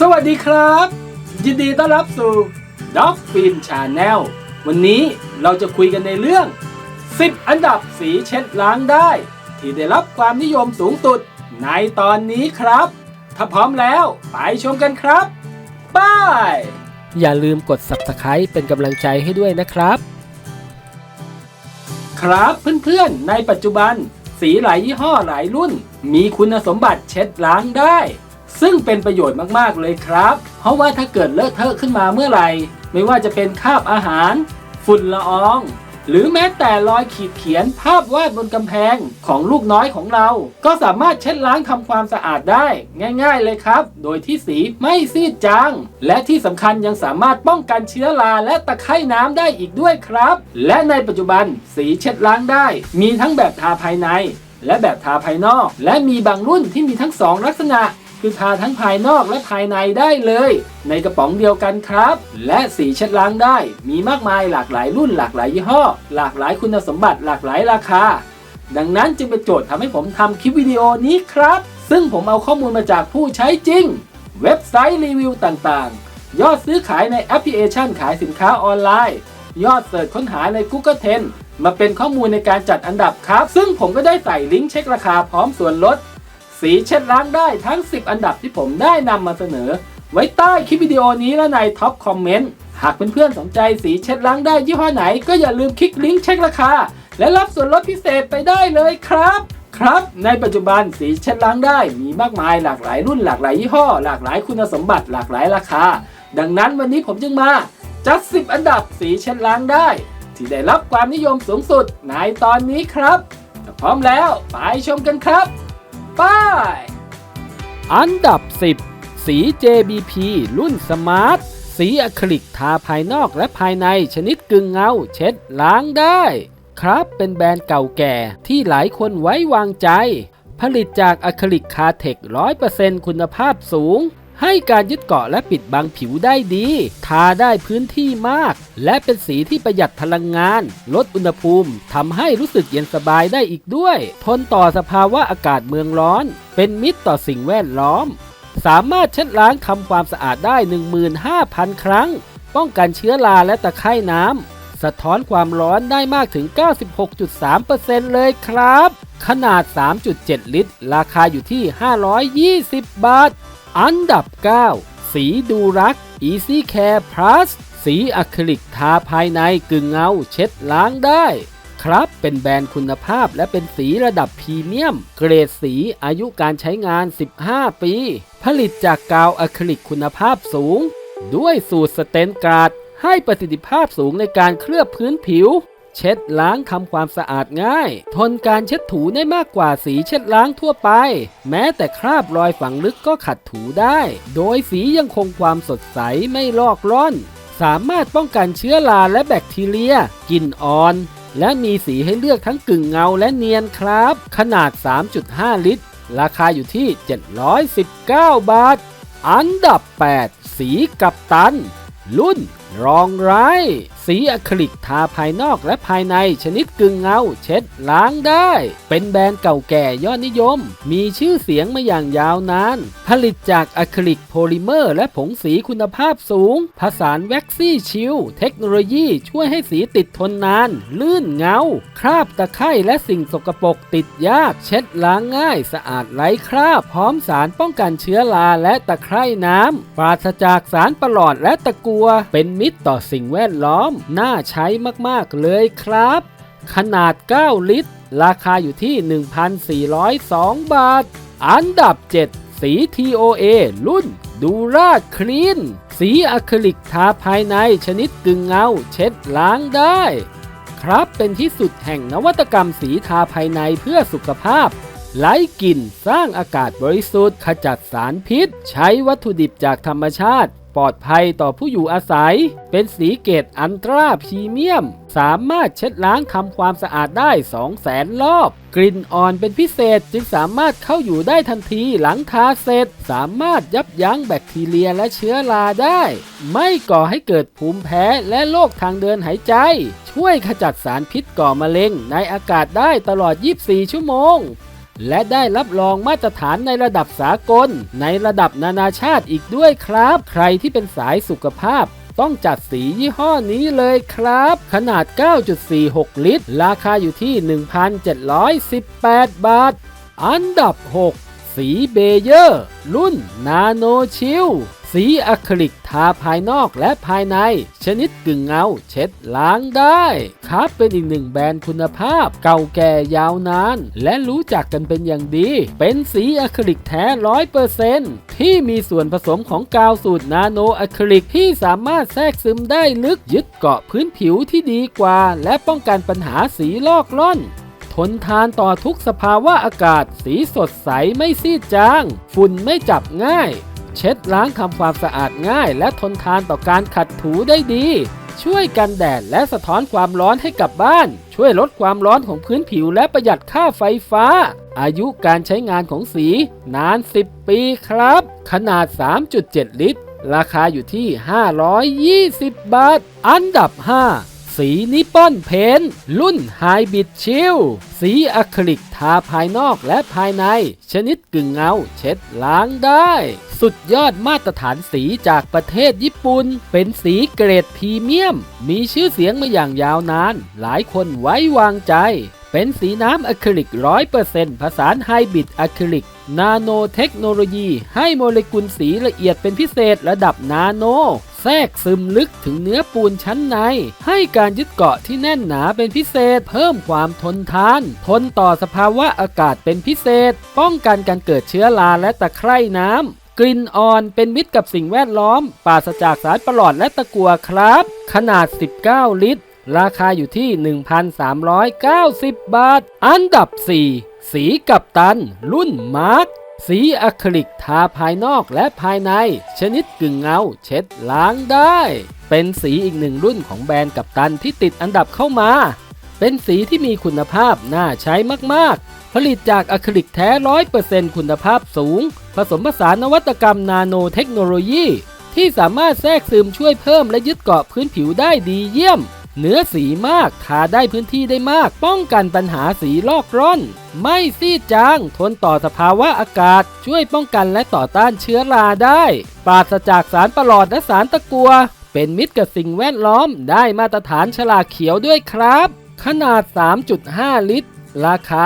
สวัสดีครับ ยินดีต้อนรับสู่ Dog Film Channel วันนี้เราจะคุยกันในเรื่อง 10 อันดับสีเช็ดล้างได้ ที่ได้รับความนิยมสูงสุดในตอนนี้ครับ ถ้าพร้อมแล้วไปชมกันครับบายอย่าลืมกด subscribe เป็นกำลังใจให้ด้วยนะครับ ครับเพื่อนๆ ในปัจจุบัน สีหลายยี่ห้อหลายรุ่น มีคุณสมบัติเช็ดล้างได้ ซึ่งเป็นประโยชน์มากๆเลยครับ เพราะว่าถ้าเกิดเลอะเทอะขึ้นมาเมื่อไหร่ ไม่ว่าจะเป็นคราบอาหาร ฝุ่นละออง หรือแม้แต่รอยขีดเขียนภาพวาดบนกำแพงของลูกน้อยของเรา ก็สามารถเช็ดล้างทำความสะอาดได้ ง่าย ๆ เลยครับ โดยที่สีไม่ซีดจางและที่สำคัญยังสามารถป้องกันเชื้อราและตะไคร่น้ำได้อีกด้วยครับ และในปัจจุบันสีเช็ดล้างได้ มีทั้งแบบทาภายใน และแบบทาภายนอก และมีบางรุ่นที่มีทั้งสองลักษณะ คือทาทั้งภายนอกและภายในได้เลย ในกระป๋องเดียวกันครับ และสีเช็ดล้างได้ มีมากมายหลากหลายรุ่นหลากหลายยี่ห้อ หลากหลายคุณสมบัติหลากหลายราคา ดังนั้นจึงเป็นโจทย์ทำให้ผมทำคลิปวิดีโอนี้ครับ ซึ่งผมเอาข้อมูลมาจากผู้ใช้จริง เว็บไซต์รีวิวต่างๆ ยอดซื้อขายในแอปพลิเคชันขายสินค้าออนไลน์ ยอดเสิร์ชค้นหาใน Google Trend มาเป็นข้อมูลในการจัดอันดับครับ ซึ่งผมก็ได้ใส่ลิงก์เช็คราคาพร้อมส่วนลด สีเช็ดล้างได้ทั้ง 10 อันดับที่ผมได้นำมาเสนอ ไว้ใต้คลิปวิดีโอนี้และในท็อปคอมเมนต์ หากเพื่อนๆสนใจสีเช็ดล้างได้ยี่ห้อไหน ก็อย่าลืมคลิกลิงก์เช็คราคา และรับส่วนลดพิเศษไปได้เลยครับ ครับ ในปัจจุบันสีเช็ดล้างได้มีมากมายหลากหลายรุ่นหลากหลายยี่ห้อ หลากหลายคุณสมบัติหลากหลายราคา ดังนั้นวันนี้ผมจึงมาจัด 10 อันดับสีเช็ดล้างได้ ที่ได้รับความนิยมสูงสุดในตอนนี้ครับพร้อมแล้วไปชมกันครับ ไปอันดับ 10 สี JBP รุ่นสมาร์ท สีอะคริลิกทาภายนอกและภายในชนิดกึ่งเงา เช็ดล้างได้ ครับเป็นแบรนด์เก่าแก่ที่หลายคนไว้วางใจ ผลิตจากอะคริลิกคาเทค100%คุณภาพสูง ให้การยึดเกาะและปิดบังผิวได้ดี ทาได้พื้นที่มาก และเป็นสีที่ประหยัดพลังงาน ลดอุณหภูมิทำให้รู้สึกเย็นสบายได้อีกด้วย ทนต่อสภาวะอากาศเมืองร้อน เป็นมิตรต่อสิ่งแวดล้อม สามารถเช็ดล้างทำความสะอาดได้ 15,000 ครั้ง ป้องกันเชื้อราและตะไคร่น้ำสะท้อนความร้อนได้มากถึง 96.3%เลยครับ ขนาด 3.7 ลิตร ราคาอยู่ที่ 520 บาท อันดับ 9 สีดูรัก Easy Care Plus สีอะคริลิกทาภายในกึ่งเงาเช็ดล้างได้ ครับเป็นแบรนด์คุณภาพและเป็นสีระดับพรีเมียม เกรดสีอายุการใช้งาน 15 ปี ผลิตจากกาวอะคริลิกคุณภาพสูง ด้วยสูตรสเตนการ์ดให้ประสิทธิภาพสูงในการเคลือบพื้นผิว เช็ดล้างทำความสะอาดง่าย ทนการเช็ดถูได้มากกว่าสีเช็ดล้างทั่วไป แม้แต่คราบรอยฝังลึกก็ขัดถูได้ โดยสียังคงความสดใสไม่ลอกล่อน สามารถป้องกันเชื้อราและแบคทีเรียกลิ่นอ่อน และมีสีให้เลือกทั้งกึ่งเงาและเนียนครับ ขนาด 3.5 ลิตร ราคาอยู่ที่ 719 บาท อันดับ 8 สีกับตัน รุ่น รองไรสีอะคริลิกทาภายนอกและภายในชนิดกึ่งเงา เช็ดล้างได้ เป็นแบรนด์เก่าแก่ยอดนิยม มีชื่อเสียงมาอย่างยาวนาน ผลิตจากอะคริลิกโพลิเมอร์ และผงสีคุณภาพสูง ผสานแว็กซี่ชิลเทคโนโลยีช่วยให้สีติดทนนาน ลื่นเงา คราบตะไคร่และสิ่งสกปรกติดยาก เช็ดล้างง่ายสะอาดไร้คราบ พร้อมสารป้องกันเชื้อราและตะไคร่น้ำปราศจากสารประหลอดและตะกัวเป็นมิตรต่อสิ่งแวดล้อม น่าใช้มากๆเลยครับ ขนาด 9 ลิตร ราคาอยู่ที่ 1,402 บาท อันดับ 7 สี TOA รุ่นดูราคลีน สีอะคริลิกทาภายในชนิดกึ่งเงา เช็ดล้างได้ ครับเป็นที่สุดแห่งนวัตกรรมสีทาภายในเพื่อสุขภาพไร้กลิ่นสร้างอากาศบริสุทธิ์ขจัดสารพิษ ใช้วัตถุดิบจากธรรมชาติ ปลอดภัยต่อผู้อยู่อาศัย เป็นสีเกรดอันตราพรีเมียม สามารถเช็ดล้างทำความสะอาดได้ 2 0 0แสนรอบ กลิ่นอ่อนเป็นพิเศษจึงสามารถเข้าอยู่ได้ทันทีหลังทาเสร็จ สามารถยับยั้งแบคทีเรียและเชื้อราได้ ไม่ก่อให้เกิดภูมิแพ้และโรคทางเดินหายใจ ช่วยขจัดสารพิษก่อมะเร็งในอากาศได้ตลอด 24 ชั่วโมง และได้รับรองมาตรฐานในระดับสากล ในระดับนานาชาติอีกด้วยครับ ใครที่เป็นสายสุขภาพต้องจัดสียี่ห้อนี้เลยครับ ขนาด 9.46 ลิตร ราคาอยู่ที่ 1,718 บาท อันดับ 6 สีเบเยอร์ รุ่นนาโนชิล สีอะคริลิกทาภายนอกและภายใน ชนิดกึ่งเงาเช็ดล้างได้ครับเป็นอีกหนึ่งแบรนด์คุณภาพเก่าแก่ยาวนาน และรู้จักกันเป็นอย่างดี เป็นสีอะคริลิกแท้ร้อยเปอร์เซนที่มีส่วนผสมของกาวสูตรนาโนอะคริลิกที่สามารถแทรกซึมได้ลึกยึดเกาะพื้นผิวที่ดีกว่า และป้องกันปัญหาสีลอกล่อนทนทานต่อทุกสภาวะอากาศ สีสดใสไม่ซีดจาง ฝุ่นไม่จับง่าย เช็ดล้างทำความสะอาดง่ายและทนทานต่อการขัดถูได้ดี ช่วยกันแดดและสะท้อนความร้อนให้กับบ้าน ช่วยลดความร้อนของพื้นผิวและประหยัดค่าไฟฟ้า อายุการใช้งานของสี นาน 10 ปีครับ ขนาด 3.7 ลิตร ราคาอยู่ที่ 520 บาท อันดับ 5สีนิปอนเพนรุ่นไฮบิดชิลสีอะคริลิกทาภายนอกและภายใน ชนิดกึ่งเงาเช็ดล้างได้ สุดยอดมาตรฐานสีจากประเทศญี่ปุ่น เป็นสีเกรดพรีเมียม มีชื่อเสียงมาอย่างยาวนาน หลายคนไว้วางใจ เป็นสีน้ำอะคริลิก 100%ผสานไฮบริดอะคริลิก นาโนเทคโนโลยี ให้โมเลกุลสีละเอียดเป็นพิเศษระดับนาโน แทรกซึมลึกถึงเนื้อปูนชั้นใน ให้การยึดเกาะที่แน่นหนาเป็นพิเศษ เพิ่มความทนทาน ทนต่อสภาวะอากาศเป็นพิเศษ ป้องกันการเกิดเชื้อราและตะไคร่น้ำ กลิ่นอ่อนเป็นมิตรกับสิ่งแวดล้อม ปราศจากสารประหลอดและตะกัวครับ ขนาด 19 ลิตร ราคาอยู่ที่ 1,390 บาท อันดับ 4 สีกับตัน รุ่นมาร์คสีอะคริลิกทาภายนอกและภายใน ชนิดกึ่งเงา เช็ดล้างได้ เป็นสีอีกหนึ่งรุ่นของแบรนด์กับตันที่ติดอันดับเข้ามา เป็นสีที่มีคุณภาพน่าใช้มากๆ ผลิตจากอะคริลิกแท้ร้อยเปอร์เซ็นต์คุณภาพสูง ผสมผสานนวัตกรรมนาโนเทคโนโลยี ที่สามารถแทรกซึมช่วยเพิ่มและยึดเกาะพื้นผิวได้ดีเยี่ยม เนื้อสีมากทาได้พื้นที่ได้มาก ป้องกันปัญหาสีลอกร่อน ไม่ซีดจาง ทนต่อสภาวะอากาศ ช่วยป้องกันและต่อต้านเชื้อราได้ ปราศจากสารประหลอดและสารตะกัว เป็นมิตรกับสิ่งแวดล้อม ได้มาตรฐานฉลากเขียวด้วยครับ ขนาด 3.5 ลิตร ราคา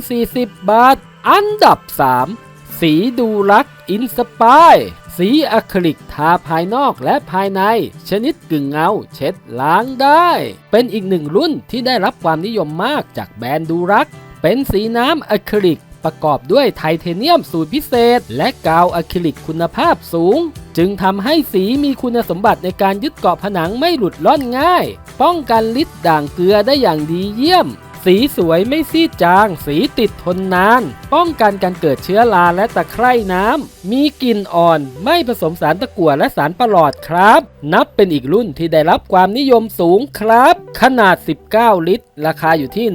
440 บาท อันดับ 3 สีดูรักอินสปายสีอะคริลิกทาภายนอกและภายใน ชนิดกึ่งเงาเช็ดล้างได้ เป็นอีกหนึ่งรุ่นที่ได้รับความนิยมมากจากแบรนด์ดูรัก เป็นสีน้ำอะคริลิกประกอบด้วยไทเทเนียมสูตรพิเศษ และกาวอะคริลิกคุณภาพสูง จึงทำให้สีมีคุณสมบัติในการยึดเกาะผนังไม่หลุดล่อนง่าย ป้องกันลิดด่างเกลือได้อย่างดีเยี่ยม สีสวยไม่ซีดจาง สีติดทนนาน ป้องกันการเกิดเชื้อราและตะไคร่น้ำ มีกลิ่นอ่อน ไม่ผสมสารตะกั่วและสารประหลอดครับ นับเป็นอีกรุ่นที่ได้รับความนิยมสูงครับ ขนาด 19 ลิตร ราคาอยู่ที่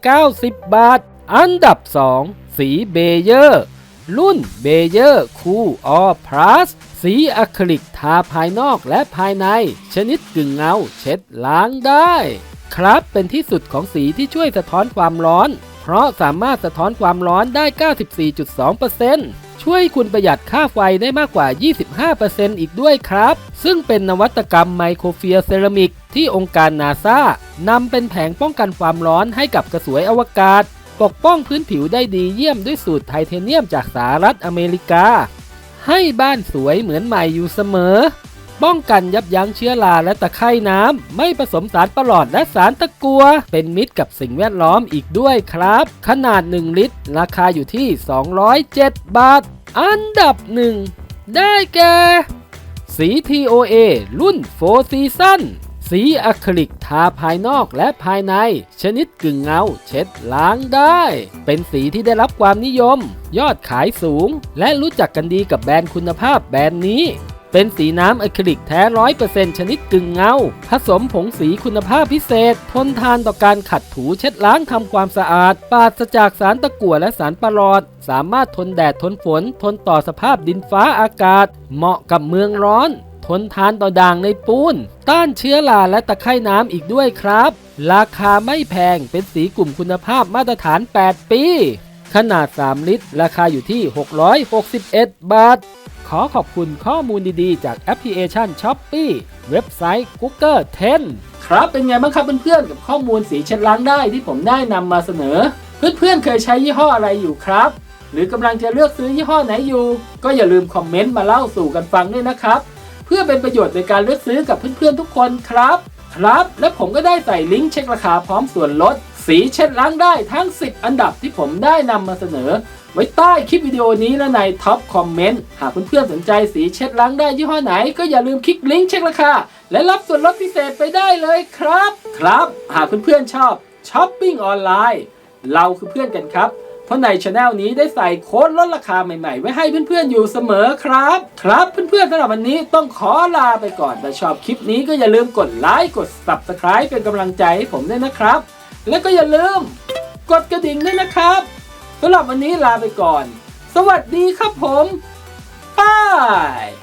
1,390 บาท อันดับ 2 สีเบเยอร์รุ่นเบเยอร์คูลออพลัสสีอะคริลิกทาภายนอกและภายใน ชนิดกึ่งเงาเช็ดล้างได้ ครับเป็นที่สุดของสีที่ช่วยสะท้อนความร้อน เพราะสามารถสะท้อนความร้อนได้ 94.2%ช่วยคุณประหยัดค่าไฟได้มากกว่า 25%อีกด้วยครับ ซึ่งเป็นนวัตกรรมไมโครเฟียเซรามิกที่องค์การนาซานำเป็นแผงป้องกันความร้อนให้กับกระสวยอวกาศ ปกป้องพื้นผิวได้ดีเยี่ยมด้วยสูตรไทเทเนียมจากสหรัฐอเมริกา ให้บ้านสวยเหมือนใหม่อยู่เสมอ ป้องกันยับยั้งเชื้อราและตะไคร่น้ำ ไม่ผสมสารประหลอดและสารตะกัว เป็นมิตรกับสิ่งแวดล้อมอีกด้วยครับ ขนาด 1 ลิตร ราคาอยู่ที่ 207 บาท อันดับ 1 ได้แก่สี TOA รุ่น4ซีซั่นสีอะคริลิกทาภายนอกและภายใน ชนิดกึ่งเงาเช็ดล้างได้ เป็นสีที่ได้รับความนิยม ยอดขายสูง และรู้จักกันดีกับแบรนด์คุณภาพแบรนด์นี้ เป็นสีน้ำอะคริลิกแท้ร้อยเปอร์เซ็นต์ชนิดกึ่งเงา ผสมผงสีคุณภาพพิเศษ ทนทานต่อการขัดถูเช็ดล้างทำความสะอาด ปราศจากสารตะกั่วและสารประหลอด สามารถทนแดดทนฝน ทนต่อสภาพดินฟ้าอากาศ เหมาะกับเมืองร้อน ทนทานต่อด่างในปูน ต้านเชื้อราและตะไคร่น้ำอีกด้วยครับ ราคาไม่แพงเป็นสีกลุ่มคุณภาพมาตรฐาน 8 ปี ขนาด 3 ลิตร ราคาอยู่ที่ 661 บาท ขอขอบคุณข้อมูลดีๆ จากแอปพลิเคชัน s h o p e e เว็บไซต์ Google 10 ครับเป็นไงบ้างครับเพื่อนๆกับข้อมูลสีเช็ดล้างได้ที่ผมได้นำมาเสนอ เพื่อนๆเคยใช้ยี่ห้ออะไรอยู่ครับ หรือกำลังจะเลือกซื้อยี่ห้อไหนอยู่ ก็อย่าลืมคอมเมนต์มาเล่าสู่กันฟังด้วยนะครับ เพื่อเป็นประโยชน์ในการเลือกซื้อกับเพื่อนๆทุกคนครับ ครับ และผมก็ได้ใส่ลิงก์เช็คราคาพร้อมส่วนลด สีเช็ดล้างได้ทั้ง 10 อันดับที่ผมได้นำมาเสนอ ไว้ใต้คลิปวิดีโอนี้และในท็อปคอมเมนต์หากเพื่อนๆสนใจสีเช็ดล้างได้ยี่ห้อไหน ก็อย่าลืมคลิกลิงก์เช็คราคาและรับส่วนลดพิเศษไปได้เลยครับ ครับ หากเพื่อนๆชอบช้อปปิ้งออนไลน์เราคือเพื่อนกันครับเพราะในช anel นี้ได้ใส่โค้ดลดราคาใหม่ๆ ไว้ให้เพื่อนๆอยู่เสมอครับ ครับเพื่อนๆสำหรับวันนี้ต้องขอลาไปก่อนแต่ชอบคลิปนี้ก็อย่าลืมกดไลค์กด subscribe เป็นกำลังใจให้ผมด้วยนะครับ และก็อย่าลืม กดกระดิ่งด้วยนะครับสำหรับวันนี้ลาไปก่อน สวัสดีครับผมบาย